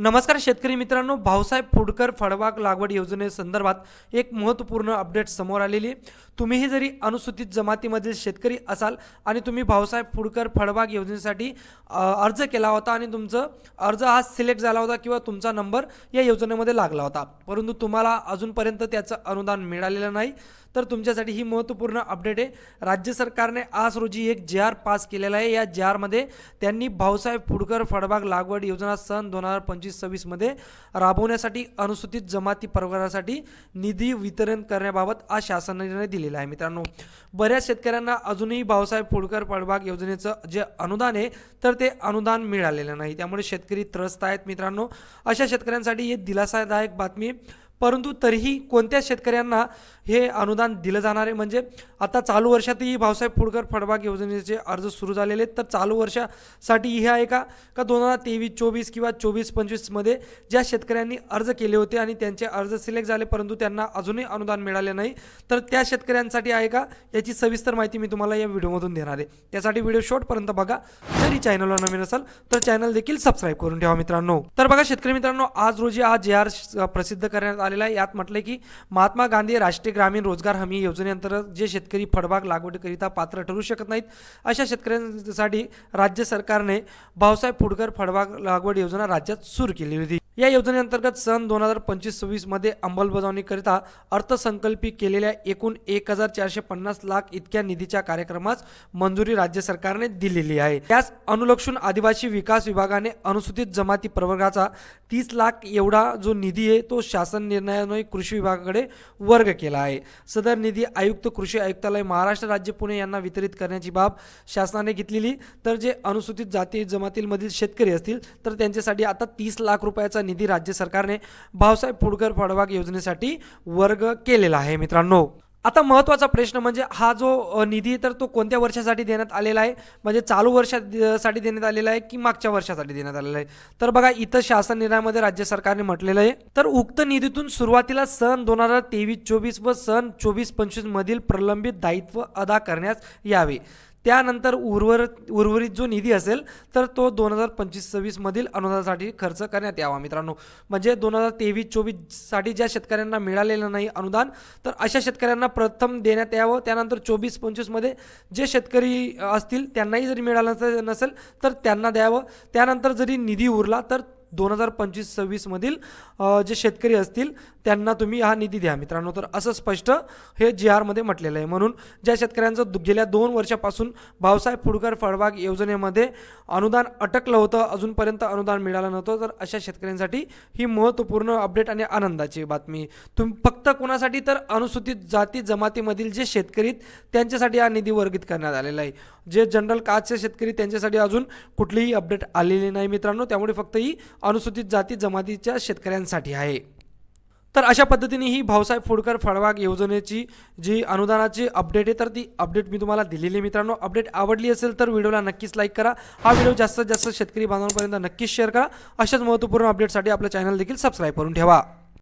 नमस्कार शेतकरी मित्रांनो भाऊसाहेब फुडकर फळबाग लागवड योजनेसंदर्भात एक महत्त्वपूर्ण अपडेट समोर आलेली आहे. तुम्हीही जरी अनुसूचित जमातीमधील शेतकरी असाल आणि तुम्ही भाऊसाहेब फुडकर फळबाग योजनेसाठी अर्ज केला होता आणि तुमचं अर्ज हा सिलेक्ट झाला होता किंवा तुमचा नंबर या योजनेमध्ये लागला होता. परंतु तुम्हाला अजूनपर्यंत त्याचं अनुदान मिळालेलं नाही. तर तुमच्यासाठी ही महत्त्वपूर्ण अपडेट आहे. राज्य सरकारने आज रोजी एक जे आर पास केलेला आहे. या जे आरमध्ये त्यांनी भाऊसाहेब फुडकर फळबाग लागवड योजना सन दोन हजार पंचवीस सव्वीसमध्ये राबवण्यासाठी अनुसूचित जमाती प्रवर्गासाठी निधी वितरण करण्याबाबत आज शासनाने निर्णय दिलेला आहे. मित्रांनो बऱ्याच शेतकऱ्यांना अजूनही भाऊसाहेब फुडकर फळबाग योजनेचं जे अनुदान आहे तर ते अनुदान मिळालेलं नाही. त्यामुळे शेतकरी त्रस्त आहेत. मित्रांनो अशा शेतकऱ्यांसाठी ही दिलासादायक बातमी परंतु तरीही कोणत्या शेतकऱ्यांना हे अनुदान दिलं जाणार आहे? म्हणजे आता चालू वर्षातही भाऊसाहेब फुडकर फळबाग योजनेचे अर्ज सुरू झालेले आहेत. तर चालू वर्षासाठी हे आहे का? का दोन हजार तेवीस चोवीस किंवा चोवीस पंचवीसमध्ये ज्या शेतकऱ्यांनी अर्ज केले होते आणि त्यांचे अर्ज सिलेक्ट झाले परंतु त्यांना अजूनही अनुदान मिळाले नाही तर त्या शेतकऱ्यांसाठी आहे का? याची सविस्तर माहिती मी तुम्हाला या व्हिडिओमधून देणार आहे. त्यासाठी व्हिडिओ शॉर्टपर्यंत बघा. जरी चॅनलवर नवीन असाल तर चॅनल देखील सबस्क्राईब करून ठेवा मित्रांनो. तर बघा शेतकरी मित्रांनो आज रोजी आज जे आर प्रसिद्ध करण्यात आलेला आहे. यात म्हटलं की महात्मा गांधी राष्ट्रीय ग्रामीण रोजगार हमी योजनेअंतर्गत जे शेतकरी फळबाग लागवडीकरिता पात्र ठरू शकत नाहीत अशा शेतकऱ्यांसाठी राज्य सरकारने भाऊसाहेब फुडकर फळबाग लागवड योजना राज्यात सुरू केली होती. या योजनेअंतर्गत सन दोन हजार पंचवीस सव्वीसमध्ये अंमलबजावणीकरिता अर्थसंकल्पित केलेल्या एकूण एक हजार चारशे पन्नास लाख इतक्या निधीच्या कार्यक्रमास मंजुरी राज्य सरकारने दिलेली आहे. त्यास अनुलक्षून आदिवासी विकास विभागाने अनुसूचित जमाती प्रवर्गाचा तीस लाख एवढा जो निधी आहे तो शासन निर्णयाने कृषी विभागाकडे वर्ग केला आहे. सदर निधी आयुक्त कृषी आयुक्तालय महाराष्ट्र राज्य पुणे यांना वितरित करण्याची बाब शासनाने घेतलेली. तर जे अनुसूचित जाती जमातीमधील शेतकरी असतील तर त्यांच्यासाठी आता तीस लाख रुपयाचा निधी राज्य सरकारने भाऊसाहेब फुडकर फळबाग योजनेसाठी वर्ग केलेला आहे मित्रांनो. आता महत्त्वाचा प्रश्न म्हणजे हा जो निधी आहे तर तो कोणत्या वर्षासाठी देण्यात आलेला आहे? म्हणजे चालू वर्षासाठी देण्यात आलेला आहे की मागच्या वर्षासाठी देण्यात आलेला आहे? तर बघा इथं शासन निर्णयामध्ये राज्य सरकारने म्हटलेलं आहे. तर उक्त निधीतून सुरुवातीला सन दोन हजार तेवीस चोवीस व सन चोवीस पंचवीसमधील प्रलंबित दायित्व अदा करण्यास यावे. त्यानंतर उर्वरित उर्वरित जो निधी असेल तर तो दोन हजार पंचवीस सव्वीसमधील अनुदानासाठी खर्च करण्यात यावा मित्रांनो. म्हणजे दोन हजार तेवीस चोवीससाठी ज्या शेतकऱ्यांना मिळालेलं नाही अनुदान तर अशा शेतकऱ्यांना प्रथम देण्यात यावं. त्यानंतर चोवीस पंचवीसमध्ये जे शेतकरी असतील त्यांनाही जरी मिळालं नसेल तर त्यांना द्यावं. त्यानंतर जरी निधी उरला तर दोन हजार पंचवीस सव्वीसमधील जे शेतकरी असतील त्यांना तुम्ही हा निधी द्या. मित्रांनो तर असं स्पष्ट हे जी आरमध्ये म्हटलेलं आहे. म्हणून ज्या शेतकऱ्यांचं दु- गेल्या दोन वर्षापासून भाऊसाहेब फुडकर फळबाग योजनेमध्ये अनुदान अटकलं होतं अजूनपर्यंत अनुदान मिळालं नव्हतं तर अशा शेतकऱ्यांसाठी ही महत्त्वपूर्ण अपडेट आणि आनंदाची बातमी. तुम फक्त कोणासाठी तर अनुसूचित जाती जमातीमधील जे शेतकरी आहेत, त्यांच्यासाठी हा निधी वर्गित करण्यात आलेला आहे. जे जनरल कास्टचे शेतकरी त्यांच्यासाठी अजून कुठलीही अपडेट आलेली नाही मित्रांनो. त्यामुळे फक्त ही अनुसूचित जाती जमातीच्या शेतकऱ्यांसाठी आहे. तर अशा पद्धतीने ही भाऊसाहेब फुडकर फळबाग योजनेची जी अनुदानाची अपडेट आहे तर ती अपडेट मी तुम्हाला दिलेली मित्रांनो. अपडेट आवडली असेल तर व्हिडिओला नक्कीच लाईक करा. हा व्हिडिओ जास्तीत जास्त शेतकरी बांधवांपर्यंत नक्कीच शेअर करा. अशाच महत्त्वपूर्ण अपडेटसाठी आपलं चॅनल देखील सबस्क्राईब करून ठेवा.